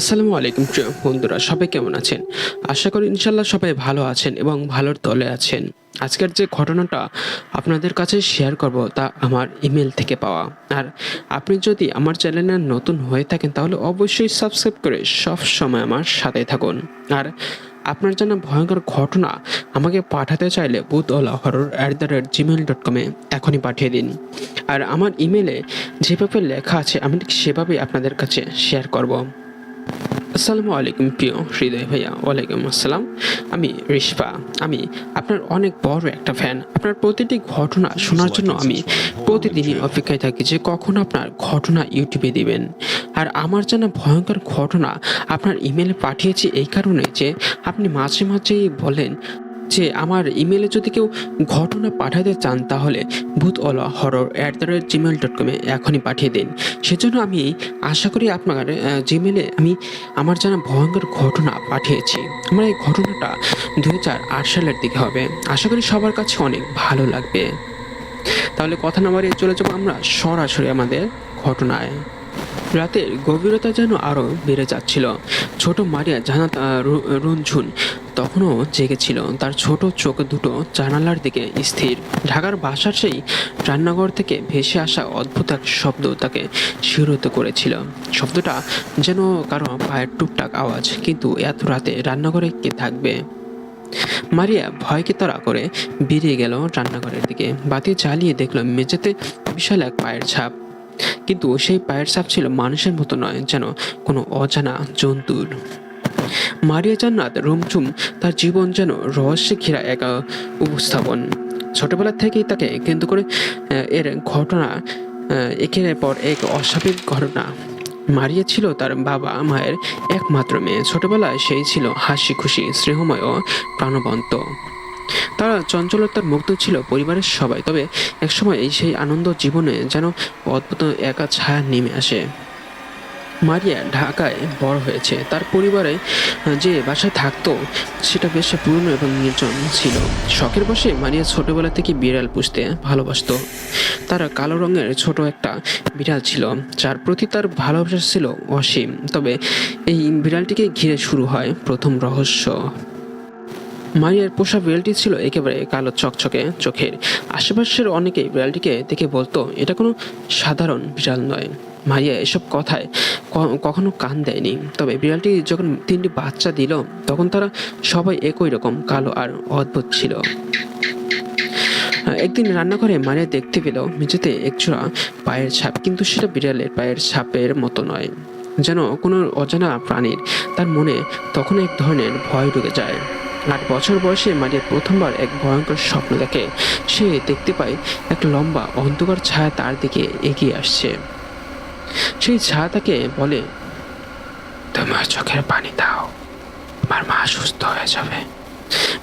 আসসালামু আলাইকুম, প্রিয় বন্ধুরা, সবাই কেমন আছেন? আশা করি ইনশাল্লাহ সবাই ভালো আছেন এবং ভালোর দলে আছেন। আজকের যে ঘটনাটা আপনাদের কাছে শেয়ার করব তা আমার ইমেল থেকে পাওয়া। আর আপনি যদি আমার চ্যানেলে নতুন হয়ে থাকেন, তাহলে অবশ্যই সাবস্ক্রাইব করে সব সময় আমার সাথে থাকুন। আর আপনার জানা ভয়ঙ্কর ঘটনা আমাকে পাঠাতে চাইলে Bhootwala horror at the rate Gmail dot কমে এখনই পাঠিয়ে দিন। আর আমার ইমেলে যেভাবে লেখা আছে, আমি সেভাবেই আপনাদের কাছে শেয়ার করব। আসসালামু আলাইকুম প্রিয় হৃদয় ভাইয়া, ওয়ালাইকুম আসসালাম। আমি রিশফা, আমি আপনার অনেক বড় একটা ফ্যান আপনার প্রতিটি ঘটনা শোনার জন্য আমি প্রতিদিনই অপেক্ষায় থাকি যে কখন আপনার ঘটনা ইউটিউবে দিবেন। আর আমার জানা ভয়ঙ্কর ঘটনা আপনার ইমেলে পাঠিয়েছি এই কারণে যে আপনি মাঝে মাঝেই বলেন যে আমার ইমেলে যদি কেউ ঘটনা পাঠাতে চান তাহলে Bhootwala horror at the rate Gmail dot কমে এখনই পাঠিয়ে দিন। সেজন্য আমি আশা করি আপনার জিমেলে আমি আমার জানা ভয়ঙ্কর ঘটনা পাঠিয়েছি। আমার এই ঘটনাটা দু হাজার আট সালের দিকে হবে। আশা করি সবার কাছে অনেক ভালো লাগবে। তাহলে কথা না বাড়িয়ে চলে যাব আমরা সরাসরি আমাদের ঘটনায়। রাতের গভীরতা যেন আরও বেড়ে যাচ্ছিল। ছোট মারিয়া জানাত রুনঝুন তখনও জেগেছিল তার ছোট চোখ দুটো জানালার দিকে স্থির। ঢাকার বাসার সেই রান্নাঘর থেকে ভেসে আসা অদ্ভুত এক শব্দ তাকে শিহরিত করেছিল। শব্দটা যেন কারও পায়ের টুকটাক আওয়াজ, কিন্তু এত রাতে রান্নাঘরে কে থাকবে? মারিয়া ভয়কে তাড়া করে বেরিয়ে গেল রান্নাঘরের দিকে। বাতি জ্বালিয়ে দেখল মেঝেতে বিশাল এক পায়ের ছাপ। কিন্তু সেই পায়ের ছাপ ছিল মানুষের মতো নয়, যেন কোনো অজানা জন্তুর। মারিয়া জান্নাত রুমচুম তার জীবন যেন রহস্যে ঘেরা এক উপস্থাপন। ছোটবেলা থেকেই তাকে কেন্দ্র করে এর ঘটনা একের পর এক অস্বাভাবিক ঘটনা। মারিয়া ছিল তার বাবা মায়ের একমাত্র মেয়ে। ছোটবেলায় সেই ছিল হাসি খুশি, স্নেহময় ও প্রাণবন্ত। তারা চঞ্চলতার মুগ্ধ ছিল পরিবারের সবাই, তবে একসময় এই সেই আনন্দ জীবনে যেন অদ্ভুত একা ছায়া নেমে আসে। মারিয়া ঢাকায় বড় হয়েছে। তার পরিবারে যে বাসায় থাকতো, সেটা বেশ পুরনো এবং নির্জন ছিল। শখের বসে মারিয়া ছোটবেলা থেকে বিড়াল পুষতে ভালোবাসতো। তার কালো রঙের ছোট একটা বিড়াল ছিল, যার প্রতি তার ভালোবাসা ছিল অসীম। তবে এই বিড়ালটিকে ঘিরে শুরু হয় প্রথম রহস্য। মারিয়ার পোষা বিড়ালটি ছিল একেবারে কালো চকচকে চোখের। আশেপাশের অনেকেই বিড়ালটিকে দেখে বলতো, এটা কোনো সাধারণ বিড়াল নয়। মারিয়া এসব কথায় কখনো কান দেয়নি। তবে বিড়ালটি যখন তিনটি বাচ্চা দিল, তখন তারা সবাই একই রকম কালো আর অদ্ভুত ছিল। একদিন রান্নাঘরে মারিয়া দেখতে পেল মেঝেতে একজোড়া পায়ের ছাপ, কিন্তু সেটা বিড়ালের পায়ের ছাপের মতো নয়। যেন কোনো অজানা প্রাণীর তার মনে তখন এক ধরনের ভয় ঢুকে যায়। আট বছর বয়সে মারিয়া প্রথমবার এক ভয়ঙ্কর স্বপ্ন দেখে। সে দেখতে পায় এক লম্বা অন্ধকার ছায়া তার দিকে এগিয়ে আসছে। সেই ছায়া তাকে বলে, তোমার চোখের পানি দাও। আমার মা সুস্থ হয়ে যাবে।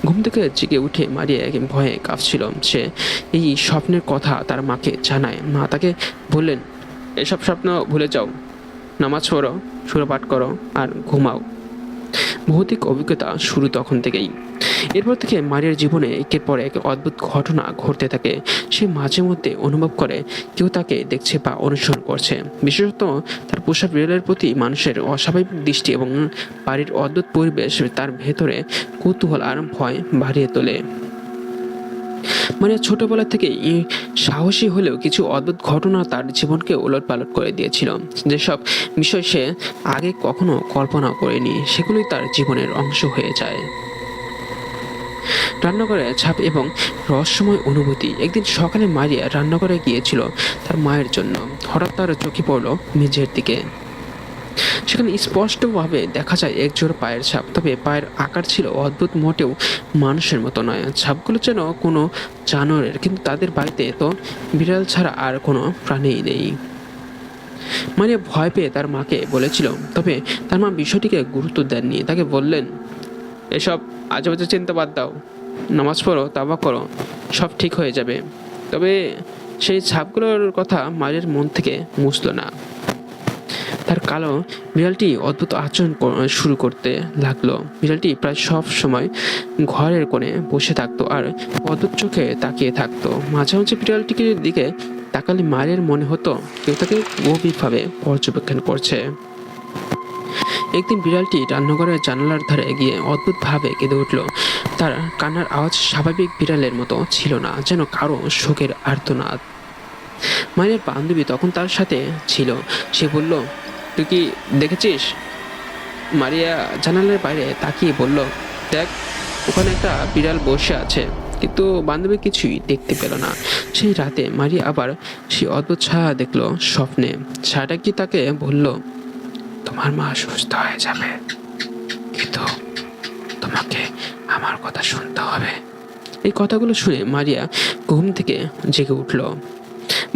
ঘুম থেকে জেগে উঠে মারিয়া ভয়ে কাঁপছিল। সে এই স্বপ্নের কথা তার মাকে জানায়। মা তাকে বললেন, এসব স্বপ্ন ভুলে যাও। নামাজ পড়ো, সুরপাঠ করো, আর ঘুমাও। ভৌতিক অভিজ্ঞতা শুরু তখন থেকেই। এরপর থেকে মারিয়ার জীবনে একের পর এক অদ্ভুত ঘটনা ঘটতে থাকে। সে মাঝে মধ্যে অনুভব করে, কেউ তাকে দেখছে বা অনুসরণ করছে। বিশেষত তার পোষা বিড়ালের প্রতি মানুষের অস্বাভাবিক দৃষ্টি এবং বাড়ির অদ্ভুত পরিবেশ তার ভেতরে কৌতূহল আর ভয় বাড়িয়ে তোলে। মানে ছোটবেলা থেকে সাহসী হলেও কিছু অদ্ভুত ঘটনা তার জীবনকে ওলট পালট করে দিয়েছিল। যেসব বিষয় সে আগে কখনো কল্পনা করেনি, সেগুলোই তার জীবনের অংশ হয়ে যায়। রান্নাঘরে ছাপ এবং রহস্যময় অনুভূতি একদিন সকালে মারিয়া রান্নাঘরে গিয়েছিল তার মায়ের জন্য। হঠাৎ তার চোখে পড়ল মেঝের দিকে। সেখানে স্পষ্টভাবে দেখা যায় এক জোড়া পায়ের ছাপ। তবে পায়ের আকার ছিল অদ্ভুত, মোটেও মানুষের মতো নয়। ছাপগুলো যেন কোনো জানোয়ারের, কিন্তু তাদের বাড়িতে তো বিড়াল ছাড়া আর কোনো প্রাণীই নেই। মানে ভয় পেয়ে তার মাকে বলেছিল, তবে তার মা বিষয়টিকে গুরুত্ব দেননি। তাকে বললেন, এসব আজেবাজে চিন্তা বাদ দাও। নামাজ পড়ো তাবা করো, সব ঠিক হয়ে যাবে। তবে সেই ছাপগুলোর কথা মায়ের মন থেকে মুছলো না। তার কালো বিড়ালটি অদ্ভুত আচরণ শুরু করতে লাগল। বিড়ালটি প্রায় সব সময় ঘরের কোণে বসে থাকতো আর অদ্ভুত চোখে তাকিয়ে থাকতো। মাঝে মাঝে বিড়ালটির দিকে তাকালে মায়ের মনে হতো কেউ তাকে গভীরভাবে পর্যবেক্ষণ করছে। একদিন বিড়ালটি রান্নাঘরের জানালার ধারে গিয়ে অদ্ভুতভাবে কেঁদে উঠল। তার কান্নার আওয়াজ স্বাভাবিক বিড়ালের মতো ছিল না, যেন কারও শোকের আর্তনাদ। মায়ের বান্ধবী তখন তার সাথে ছিল। সে বলল তুই কি দেখেছিস? মারিয়া জানালার বাইরে তাকিয়ে বলল, দেখ, ওখানে একটা বিড়াল বসে আছে, কিন্তু বান্ধবী কিছুই দেখতে পেল না। সেই রাতে মারিয়া আবার সেই অদ্ভুত ছায়া দেখল স্বপ্নে। ছায়াটা কি তাকে বলল, তোমার মা সুস্থ হয়ে যাবে, কিন্তু তোমাকে আমার কথা শুনতে হবে? এই কথাগুলো শুনে মারিয়া ঘুম থেকে জেগে উঠল।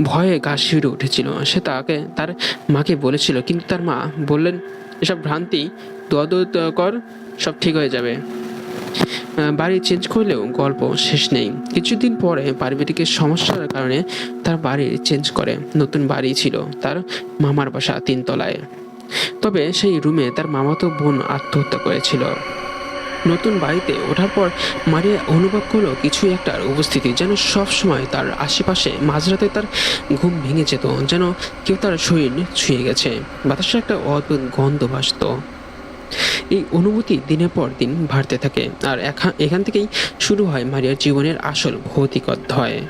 ভয়ে গা শিউরে উঠেছিল। সে তাকে, তার মাকে বলেছিল, কিন্তু তার মা বললেন, এসব ভ্রান্তি দোয়া দোয়া কর, সব ঠিক হয়ে যাবে। বাড়ি চেঞ্জ করলেও গল্প শেষ নেই। কিছুদিন পরে পারিবারিক সমস্যার কারণে তার বাড়ি চেঞ্জ করে। নতুন বাড়ি ছিল তার মামার বাসা তিনতলায়। তবে সেই রুমে তার মামাতো বোন আত্মহত্যা করেছিল। নতুন বাড়িতে ওঠার পর মারিয়া অনুভব করল কিছু একটার উপস্থিতি, যেন সব সময় তার আশেপাশে মাঝরাতে তার ঘুম ভেঙে যেত, যেন কেউ তার শরীর ছুঁয়ে গেছে। বাতাসে একটা অদ্ভুত গন্ধ ভাসত। এই অনুভূতি দিনের পর দিন বাড়তে থাকে, আর এখা- এখান থেকেই শুরু হয় মারিয়ার জীবনের আসল ভৌতিক অধ্যায়।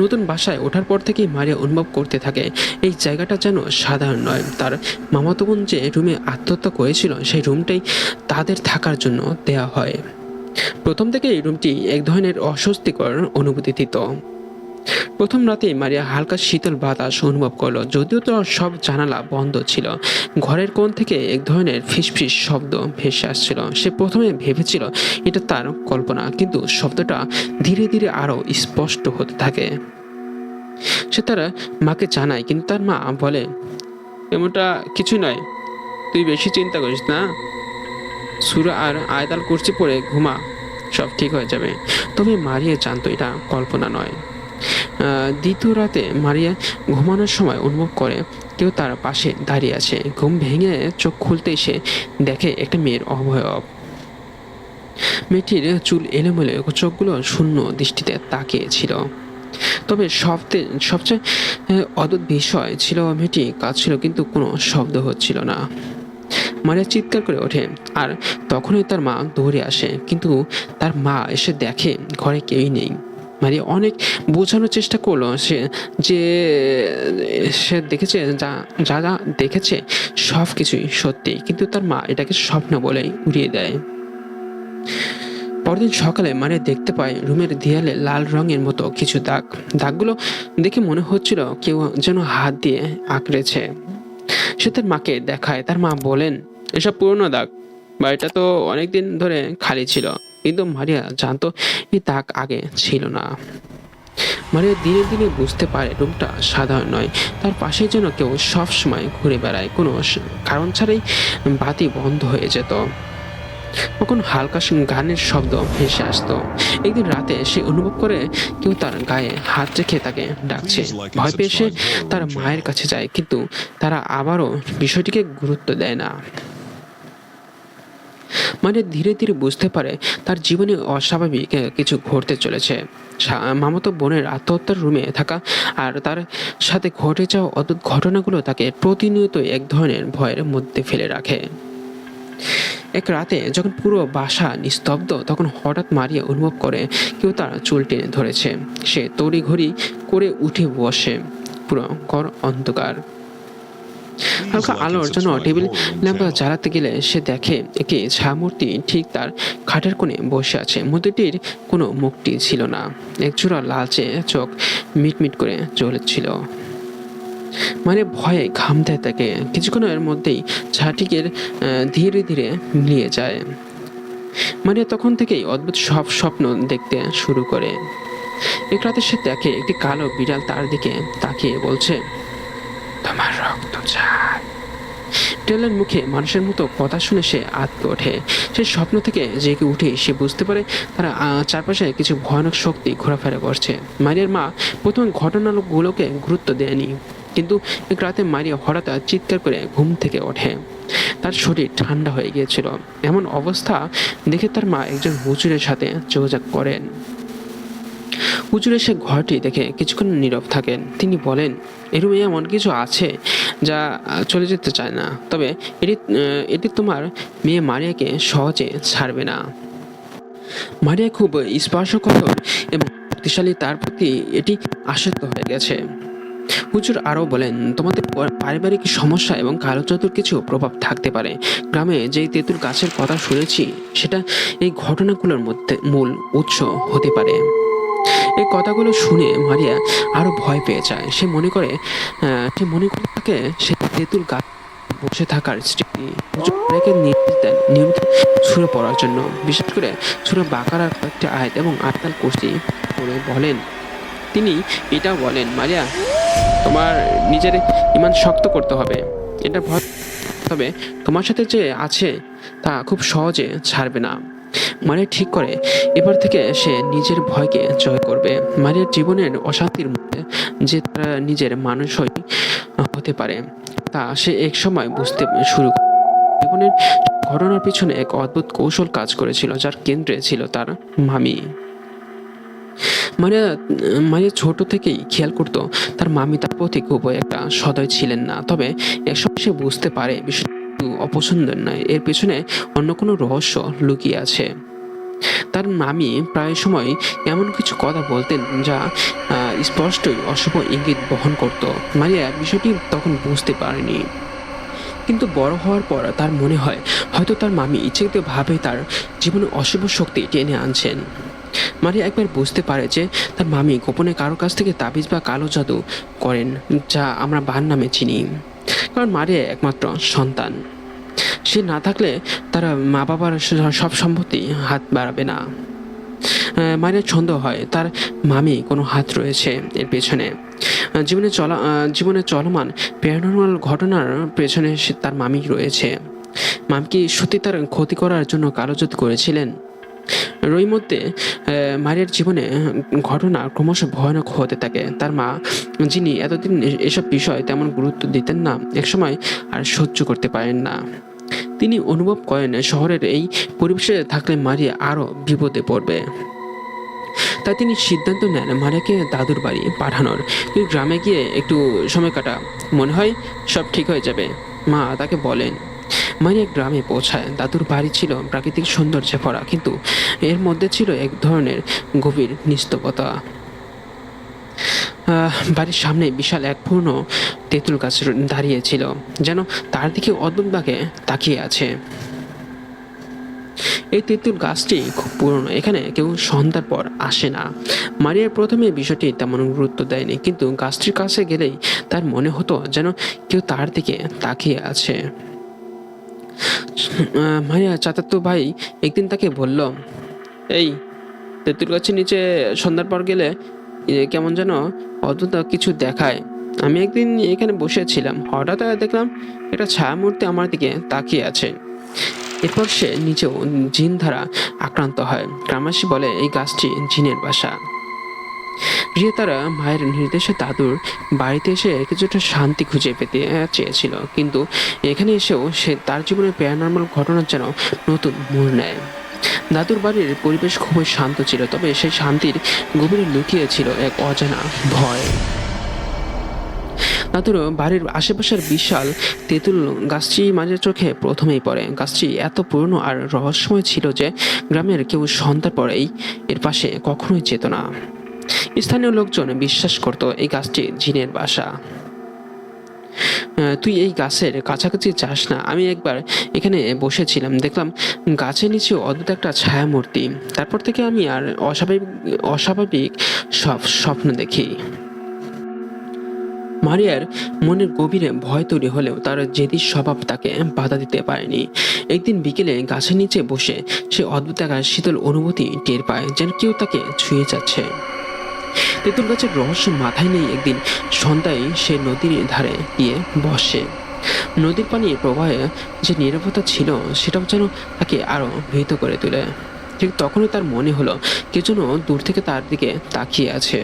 নতুন বাসায় ওঠার পর থেকেই মারিয়া অনুভব করতে থাকে। এই জায়গাটা যেন সাধারণ নয়। তার মামাতো বোন যে রুমে আত্মহত্যা করেছিল, সেই রুমটাই তাদের থাকার জন্য দেয়া হয়। প্রথম থেকে এই রুমটি এক ধরনের অস্বস্তিকর অনুভূতি দিত। প্রথম রাতে মারিয়া হালকা শীতল বাতাস অনুভব করল, যদিও তো সব জানালা বন্ধ ছিল। ঘরের কোণ থেকে এক ধরনের ফিসফিস শব্দ ভেসে আসছিল। সে প্রথমে ভেবেছিল এটা তার কল্পনা, কিন্তু শব্দটা ধীরে ধীরে আরও স্পষ্ট হতে থাকে। সে তার মাকে জানায়, কিন্তু তার মা বলে, এমনটা কিছু নয়। তুই বেশি চিন্তা করিস না। সুরা আর আয়তাল কুর্চি পরে ঘুমা। সব ঠিক হয়ে যাবে। তবে মারিয়া জানতো এটা কল্পনা নয়। দ্বিতীয় রাতে মারিয়া ঘুমানোর সময় অনুভব করে কেউ তার পাশে দাঁড়িয়ে আছে। ঘুম ভেঙে চোখ খুলতে এসে দেখে একটা মেয়ের অবয়ব। মেয়েটির চুল এলোমেলো, চোখগুলো শূন্য দৃষ্টিতে তাকিয়ে ছিল তবে সবচেয়ে সবচেয়ে অদ্ভুত বিষয় ছিল মেয়েটি কাঁদছিল, কিন্তু কোনো শব্দ হচ্ছিল না। মারিয়া চিৎকার করে ওঠে, আর তখনই তার মা দৌড়ে আসে, কিন্তু তার মা এসে দেখে ঘরে কেউই নেই। মারিয়া অনেক বোঝানোর চেষ্টা করল। সে, যে, সে দেখেছে, যা যা যা দেখেছে সব কিছুই সত্যি। কিন্তু তার মা এটাকে স্বপ্ন বলেই উড়িয়ে দেয়। পরদিন সকালে মারিয়া দেখতে পায় রুমের দেয়ালে লাল রঙের মতো কিছু দাগ। দাগগুলো দেখে মনে হচ্ছিল কেউ যেন হাত দিয়ে আঁকড়েছে। সে তার মাকে দেখায়। তার মা বলেন, এসব পুরনো দাগ বাড়িটা তো অনেকদিন ধরে খালি ছিল। কিন্তু মারিয়া জানতো এই দাগ আগে ছিল না। মারিয়া দিনে দিনে বুঝতে পারে রুমটা সাধারণ নয়। তার পাশে যেন কেউ সব সময় ঘুরে বেড়ায়। কোনো কারণ ছাড়াই বাতি বন্ধ হয়ে যেত। তখন হালকা গানের শব্দ ভেসে আসতো। একদিন রাতে সে অনুভব করে কেউ তার গায়ে হাত রেখে তাকে ডাকছে। ভয় পেয়ে সে তার মায়ের কাছে যায় কিন্তু তারা আবারও বিষয়টিকে গুরুত্ব দেয় না। মানে ধীরে ধীরে বুঝতে পারে তার জীবনে অস্বাভাবিক কিছু ঘটতে চলেছে। মামাতো বোনের আত্মহত্যার রুমে থাকা আর তার সাথে ঘটে যাওয়া অদ্ভুত ঘটনাগুলো তাকে প্রতিনিয়ত এক ধরনের ভয়ের মধ্যে ফেলে রাখে। এক রাতে যখন পুরো বাসা নিস্তব্ধ, তখন হঠাৎ মারিয়া অনুভব করে কেউ তার চুল টেনে ধরেছে। সে তড়িঘড়ি করে উঠে বসে। পুরো ঘর অন্ধকার। হালকা আলোর জন্য টেবিল ল্যাম্প জ্বালাতে গেলে সে দেখে একটি ছায়ামূর্তি ঠিক তার খাটের কোণে বসে আছে। মূর্তিটির কোনো মুখটি ছিল না। একজোড়া লালচে চোখ মিটমিট করে চলেছিল মানে ভয়ে ঘামতে থাকে কিছুক্ষণের মধ্যেই ছাটিকের ধীরে ধীরে মিলিয়ে যায়। মানে তখন থেকেই অদ্ভুত সব স্বপ্ন দেখতে শুরু করে। এক রাতে সে দেখে একটি কালো বিড়াল তার দিকে তাকিয়ে বলছে তোমার রক্ত চাই টেলের মুখে মানুষের মতো কথা শুনে সে আতকে ওঠে। সে স্বপ্ন থেকে জেগে উঠে সে বুঝতে পারে তারা চারপাশে কিছু ভয়ানক শক্তি ঘোরাফেরা করছে। মারিয়ার মা প্রথমে ঘটনাগুলোকে গুরুত্ব দেয়নি, কিন্তু এক রাতে মারিয়া হঠাৎ চিৎকার করে ঘুম থেকে ওঠে। তার শরীর ঠান্ডা হয়ে গিয়েছিল। এমন অবস্থা দেখে তার মা একজন হুজুরের সাথে যোগাযোগ করেন। হুজুর এসে ঘরটি দেখে কিছুক্ষণ নীরব থাকেন। তিনি বলেন, এ এমন কিছু আছে যা চলে যেতে চায় না। তবে এটি এটি তোমার মেয়ে মারিয়াকে সহজে ছাড়বে না। মারিয়া খুব স্পর্শকর এবং শক্তিশালী, তার প্রতি এটি আসক্ত হয়ে গেছে। হুজুর আরও বলেন, তোমাদের পারিবারিক সমস্যা এবং কালো জাদুর কিছু প্রভাব থাকতে পারে। গ্রামে যেই তেঁতুল গাছের কথা শুনেছি, সেটা এই ঘটনাগুলোর মধ্যে মূল উৎস হতে পারে। এই কথাগুলো শুনে মারিয়া আরও ভয় পেয়ে যায়। সে মনে করে সে মনে করে থাকে সে তেঁতুল গাছ বসে থাকার স্মৃতি। মারিয়াকে নির্দেশ দেন নিয়মিত সুরে পড়ার জন্য। বিশেষ করে সুরে বাকারার কয়েকটি আয়াত এবং আটকাল কুস্তি করে বলেন। তিনি এটাও বলেন, মারিয়া, তোমার নিজের ইমান শক্ত করতে হবে। এটা ভয় তবে তোমার সাথে যে আছে তা খুব সহজে ছাড়বে না। মারিয়া ঠিক করে। এবার থেকে সে নিজের ভয়কে জয় করবে। মারিয়ার জীবনের অশান্তির মধ্যে যে তারা নিজের মানুষই হতে পারে, তা সে এক সময় বুঝতে শুরু। জীবনের ঘটনার পিছনে এক অদ্ভুত কৌশল কাজ করেছিল, যার কেন্দ্রে ছিল তার মামি। মারিয়া মারিয়া ছোট থেকেই খেয়াল করতো, তার মামি তার প্রতি খুব একটা সদয় ছিলেন না। তবে একসময় সে বুঝতে পারে অপছন্দের নয়। এর পেছনে অন্য কোনো রহস্য লুকিয়ে আছে। তার মামি প্রায় সময় এমন কিছু কথা বলতেন যা স্পষ্টই অশুভ ইঙ্গিত বহন করত। মারিয়া বিষয়টি তখন বুঝতে পারেনি। কিন্তু বড় হওয়ার পর তার মনে হয়, হয়তো তার মামি ইচ্ছাকৃতভাবে তার জীবনে অশুভ শক্তি টেনে আনছেন। মারিয়া একবার বুঝতে পারে যে, তার মামি গোপনে কারও কাছ থেকে তাবিজ বা কালো জাদু করেন, যা আমরা বান নামে চিনি। কারণ মারিয়া একমাত্র সন্তান। সে না থাকলে তারা মা বাবার সব সম্পত্তি হাত বাড়াবে না। মায়ের ছন্দ হয় তার মামি কোনো হাত রয়েছে এর পেছনে। জীবনে চলা জীবনে চলমান প্যারানর্মাল ঘটনার পেছনে তার মামি রয়েছে। মাম কি সত্যি তার ক্ষতি করার জন্য কালো জাদু করেছিলেন? রই মধ্যে আহ, মারিয়ার জীবনে ঘটনা ক্রমশ ভয়ানক হতে থাকে। তার মা যিনি এতদিন এসব বিষয় তেমন গুরুত্ব দিতেন না একসময় আর সহ্য করতে পারেন না। তিনি অনুভব করেন শহরের এই পরিবেশে থাকলে মারিয়া আরও বিপদে পড়বে। তাই তিনি সিদ্ধান্ত নেন মারিয়াকে দাদুর বাড়ি পাঠানোর। তুই গ্রামে গিয়ে একটু সময় কাটা। মনে হয় সব ঠিক হয়ে যাবে। মা তাকে বলেন, মারিয়া গ্রামে পৌঁছায়। দাদুর বাড়ি ছিল প্রাকৃতিক সৌন্দর্যে ভরা, কিন্তু এর মধ্যে ছিল এক ধরনের গভীর নিস্তবতা বাড়ির সামনে বিশাল এক পূর্ণ তেঁতুল গাছ দাঁড়িয়েছিল যেন তার দিকে অদ্ভুতভাবে তাকিয়ে আছে। এই তেঁতুল গাছটি খুব পুরনো, এখানে কেউ সন্ধ্যার পর আসে না। মারিয়া প্রথমে বিষয়টি তেমন গুরুত্ব দেয়নি, কিন্তু গাছটির কাছে গেলেই তার মনে হতো যেন কেউ তার দিকে তাকিয়ে আছে। মারিয়া চাচাতো ভাই একদিন তাকে বলল, এই, তেঁতুল গাছের নিচে সন্ধ্যার পর গেলে কেমন যেন অদ্ভুত কিছু দেখায়। আমি একদিন এখানে বসেছিলাম। হঠাৎ দেখলাম একটা ছায়ামূর্তি আমার দিকে তাকিয়ে আছে। এরপর সে নিজেও জিন দ্বারা আক্রান্ত হয়। গ্রামবাসী বলে, এই গাছটি জিনের বাসা। রিয়া তারা মায়ের নির্দেশে দাদুর বাড়িতে এসে কিছুটা শান্তি খুঁজে পেতে চেয়েছিল। কিন্তু এখানে এসেও সে তার জীবনের প্যারানর্মাল ঘটনার যেন নতুন মোড় নেয়। দাদুর বাড়ির পরিবেশ খুবই শান্ত ছিল, তবে সেই শান্তির গভীরে লুকিয়ে ছিল এক অজানা ভয়। দাদুর বাড়ির আশেপাশের বিশাল তেঁতুল গাছটি মাঝে চোখে প্রথমেই পড়ে। গাছটি এত পুরনো আর রহস্যময় ছিল যে গ্রামের কেউ সন্ধ্যার পরেই এর পাশে কখনোই যেত না। স্থানীয় লোকজন বিশ্বাস করত এই গাছটি জিনের বাসা। তুই এই গাছের কাছাকাছি যাস না। আমি একবার এখানে বসেছিলাম, দেখলাম গাছের নিচে অদ্ভুত একটা ছায়ামূর্তি। তারপর থেকে আমি আর অস্বাভাবিক অস্বাভাবিক সব স্বপ্ন দেখি। মারিয়ার মনের গভীরে ভয় তৈরি হলেও তার জেদি স্বভাব তাকে বাধা দিতে পারেনি। একদিন বিকেলে গাছের নিচে বসে সে অদ্ভুত এক শীতল অনুভূতি টের পায়, যেন কেউ তাকে ছুঁয়ে যাচ্ছে। তেঁতুল গাছের রহস্য মাথায় নেই একদিন সন্ধ্যায় সে নদীর ধারে গিয়ে বসে। নদীর পানি প্রবাহে যে নিরাপত্তা ছিল, সেটাও যেন তাকে আরও ভীত করে তোলে। ঠিক তখনই তার মনে হলো, কে যেন দূর থেকে তার দিকে তাকিয়ে আছে।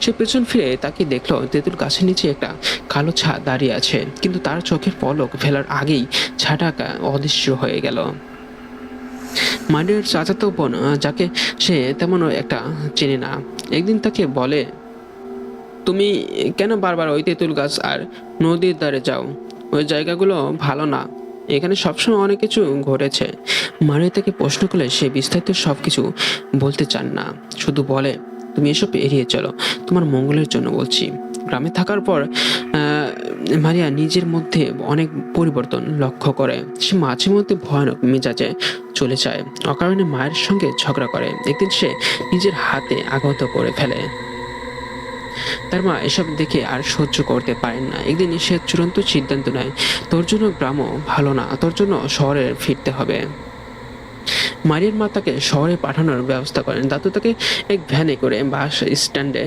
সে পেছন ফিরে তাকে দেখল, তেঁতুল গাছের নিচে একটা কালো ছা দাঁড়িয়ে আছে, কিন্তু তার চোখের পলক ফেলার আগেই ছাটা অদৃশ্য হয়ে গেল। মারিয়ার চাচাতো বোন যাকে সে তেমন একটা চেনে না। একদিন তাকে বলে, তুমি কেন বারবার ওই তেঁতুল গাছ আর নদীর ধারে যাও? ওই জায়গাগুলো ভালো না। এখানে সবসময় অনেক কিছু ঘটেছে। মারিয়া তাকে প্রশ্ন করলে সে বিস্তারিত সব কিছু বলতে চান না। শুধু বলে, তুমি এসব এড়িয়ে চলো। তোমার মঙ্গলের জন্য বলছি। গ্রামে থাকার পর মারিয়া নিজের মধ্যে অনেক পরিবর্তন লক্ষ্য করে। সে মাঝে মধ্যে ভয়ানক মেজাজে চলে যায়। অকারণে মায়ের সঙ্গে ঝগড়া করে। একদিন সে নিজের হাতে আঘাত করে ফেলে। তার মা এসব দেখে আর সহ্য করতে পারেন না। একদিন সে চূড়ান্ত সিদ্ধান্ত নেয়, তোর জন্য গ্রামও ভালো না। তোর জন্য শহরে ফিরতে হবে। মারিয়ার মা তাকে শহরে পাঠানোর ব্যবস্থা করেন। দাদু তাকে এক ভ্যানে করে বাস স্ট্যান্ডে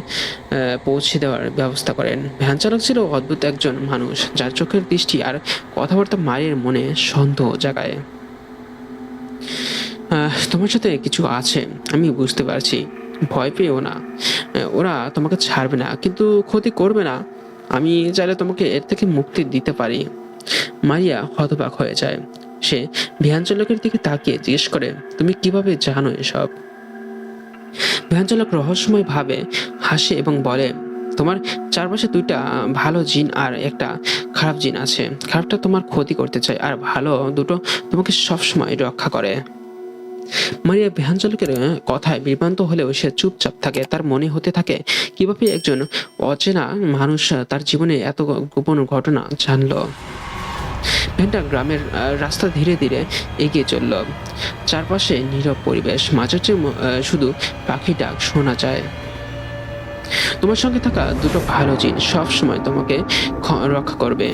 পৌঁছে দেওয়ার ব্যবস্থা করেন। ভ্যান চালক ছিল অদ্ভুত একজন মানুষ, যার চোখের দৃষ্টি আর কথাবার্তা মারিয়ার মনে সন্দেহ জাগায়। তোমার সাথে কিছু আছে, আমি বুঝতে পারছি। ভয় পেও না। ওরা তোমাকে ছাড়বে না, কিন্তু ক্ষতি করবে না। আমি চাইলে তোমাকে এর থেকে মুক্তি দিতে পারি। মারিয়া হতবাক হয়ে যায়। সে ভ্যান দিকে তাকিয়ে জিজ্ঞেস করে, তুমি কীভাবে জানো এসব? ভ্যান রহস্যময় ভাবে হাসে এবং বলে, তোমার চারপাশে দুইটা ভালো জিন আর একটা খারাপ জিন আছে। খারাপটা তোমার ক্ষতি করতে চায় আর ভালো দুটো তোমাকে সবসময় রক্ষা করে। মারিয়া ভ্যান কথায় বিভ্রান্ত হলেও সে চুপচাপ থাকে। তার মনে হতে থাকে, কীভাবে একজন অচেনা মানুষ তার জীবনে এত গোপন ঘটনা জানলো? ভ্যানটা গ্রামের রাস্তা ধীরে ধীরে এগিয়ে চলল। চারপাশে নীরব পরিবেশ মাঝে শুধু পাখি ডাক শোনা যায়। তোমার সঙ্গে থাকা দুটো ভালো জিন সব সময় তোমাকে রক্ষা করবে।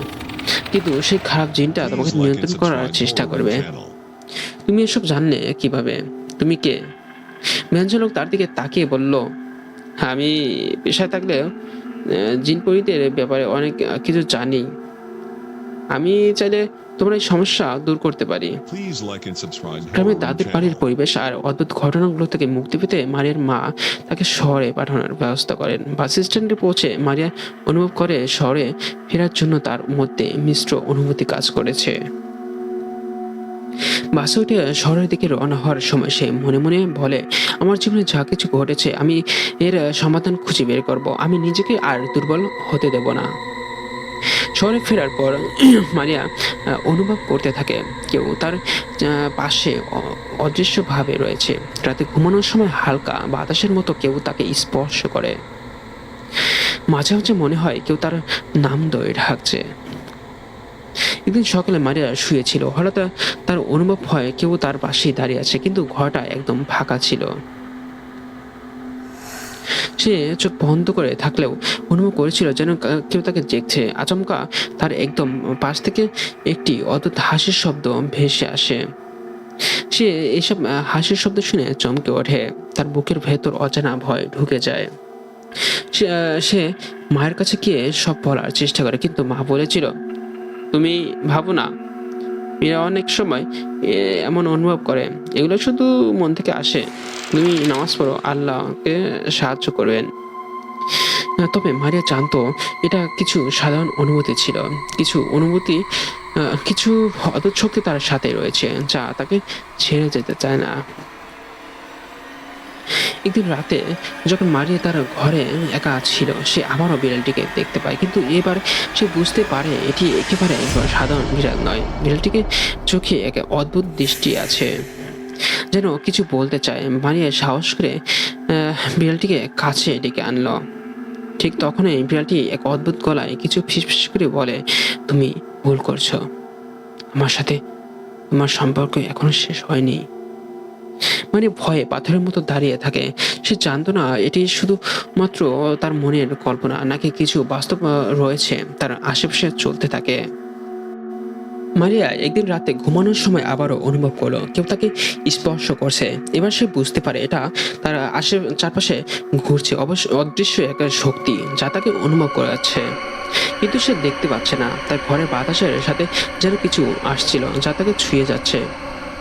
কিন্তু সেই খারাপ জিনটা তোমাকে নিয়ন্ত্রণ করার চেষ্টা করবে। তুমি এসব জানলে কীভাবে? তুমি কে? ভ্যানচালক তার দিকে তাকিয়ে বলল আমি পেশায় থাকলে জিন পরিদের ব্যাপারে অনেক কিছু জানি। আমি চাইলে তোমার এই সমস্যা দূর করতে পারি। গ্রামের দাদুর বাড়ির পরিবেশ আর অদ্ভুত ঘটনাগুলো থেকে মুক্তি পেতে মারিয়ার মা তাকে শহরে পাঠানোর ব্যবস্থা করেন। বাস স্ট্যান্ডে পৌঁছে মারিয়া অনুভব করে শহরে ফেরার জন্য তার মধ্যে মিশ্র অনুভূতি কাজ করেছে। বাসে উঠে শহরের দিকে রওনা হওয়ার সময় সে মনে মনে বলে আমার জীবনে যা কিছু ঘটেছে আমি এর সমাধান খুঁজে বের করব। আমি নিজেকে আর দুর্বল হতে দেব না। শহরে ফেরার পর, মারিয়া অনুভব করতে থাকে। কেউ তার পাশে অদৃশ্যভাবে রয়েছে। রাতে ঘুমানোর সময় হালকা বাতাসের মতো কেউ তাকে স্পর্শ করে। মাঝে মাঝে মনে হয় কেউ তার নাম দয়ে ঢাকছে একদিন সকালে মারিয়া শুয়েছিল। হঠাৎ তার অনুভব হয় কেউ তার পাশেই দাঁড়িয়ে আছে, কিন্তু ঘরটা একদম ফাঁকা ছিল। সে চোখ বন্ধ করে থাকলেও অনুভব করেছিল যেন কেউ তাকে দেখছে। আচমকা তার একদম পাশ থেকে একটি অদ্ভুত হাসির শব্দ ভেসে আসে। সে এইসব আহ, হাসির শব্দ শুনে চমকে ওঠে। তার বুকের ভেতর অজানা ভয় ঢুকে যায়। সে মায়ের কাছে গিয়ে সব বলার চেষ্টা করে কিন্তু মা বলেছিল তুমি ভাবো না মেয়েরা অনেক সময় এমন অনুভব করে। এগুলো শুধু মন থেকে আসে। তুমি নামাজ পড়ো, আল্লাহকে সাহায্য করবেন। তবে মারিয়া জানতো, এটা কিছু সাধারণ অনুভূতি ছিল। কিছু অনুভূতি কিছু শক্তি তার সাথে রয়েছে, যা তাকে ছেড়ে যেতে চায় না। একদিন রাতে যখন মারিয়া তার ঘরে একা ছিল, সে আবারও বিড়ালটিকে দেখতে পায়। কিন্তু এবার সে বুঝতে পারে এটি একেবারে সাধারণ বিড়াল নয়। বিড়ালটিকে চোখে এক অদ্ভুত দৃষ্টি আছে। যেন কিছু বলতে চায়, মারিয়া সাহস করে বিড়ালটিকে কাছে ডেকে আনলো। ঠিক তখনই বিড়ালটি এক অদ্ভুত গলায় কিছু ফিসফিস করে বলে, তুমি ভুল করছ। আমার সাথে, তোমার সম্পর্ক এখনও শেষ হয়নি। মানে ভয়ে পাথরের মতো দাঁড়িয়ে থাকে। সে জানতো না এটি শুধুমাত্র তার মনের কল্পনা, নাকি কিছু বাস্তব রয়েছে তার আশেপাশে চলতে থাকে। মারিয়া একদিন রাতে ঘুমানোর সময় আবারও অনুভব করল, কেউ তাকে স্পর্শ করছে। এবার সে বুঝতে পারে এটা তার আশে, চারপাশে ঘুরছে, অবশ্য অদৃশ্য একটা শক্তি যা তাকে অনুভব করাচ্ছে। কিন্তু সে দেখতে পাচ্ছে না, তার ঘরের বাতাসের সাথে যেন কিছু আসছিল যা তাকে ছুঁয়ে যাচ্ছে।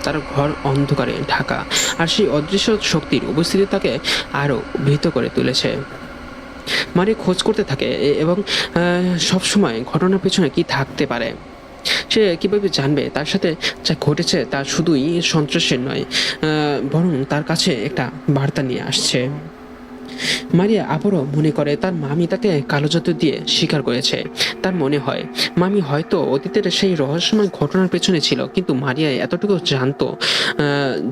তার ঘর অন্ধকারে ঢাকা। আর সেই অদৃশ্য শক্তির উপস্থিতি তাকে আরও ভীত করে তুলেছে। মারি খোঁজ করতে থাকে এবং সব সময় ঘটনার পেছনে কি থাকতে পারে। সে কীভাবে জানবে? তার সাথে যা ঘটেছে তা শুধুই সন্ত্রাসের নয় বরং তার কাছে একটা বার্তা নিয়ে আসছে। মারিয়া আবারও মনে করে তার মামি তাকে কালো জাদু দিয়ে স্বীকার করেছে। তার মনে হয়, মামি হয়তো অতীতের সেই রহস্যময় ঘটনার পেছনে ছিল, কিন্তু মারিয়া এতটুকু জানতো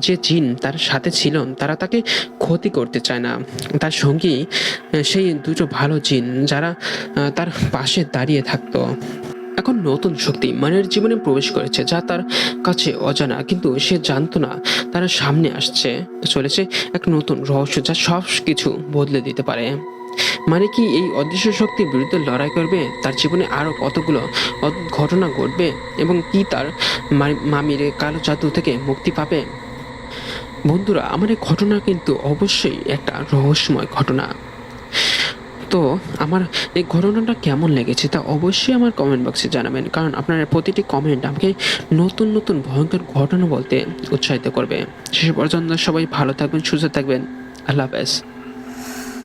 যে জিন তার সাথে ছিল, তারা তাকে ক্ষতি করতে চায় না। তার সঙ্গী সেই দুটো ভালো জিন, যারা তার পাশে দাঁড়িয়ে থাকতো। এখন নতুন শক্তি মানের জীবনে প্রবেশ করেছে, যা তার কাছে অজানা, কিন্তু সে জানতো না তারা সামনে আসছে, চলেছে এক নতুন রহস্য যা সব কিছু বদলে দিতে পারে। মানে কি এই অদৃশ্য শক্তির বিরুদ্ধে লড়াই করবে? তার জীবনে আরও কতগুলো ঘটনা ঘটবে? এবং কি তার মামির কালো জাদু থেকে মুক্তি পাবে? বন্ধুরা, আমার এই ঘটনা কিন্তু অবশ্যই একটা রহস্যময় ঘটনা। তো আমার এই ঘটনাটা কেমন লেগেছে তা অবশ্যই আমার কমেন্ট বক্সে জানাবেন। কারণ আপনার প্রতিটি কমেন্ট আমাকে নতুন নতুন ভয়ঙ্কর ঘটনা বলতে উৎসাহিত করবে। শেষ পর্যন্ত সবাই ভালো থাকবেন, সুস্থ থাকবেন। আল্লাহ হাফেজ।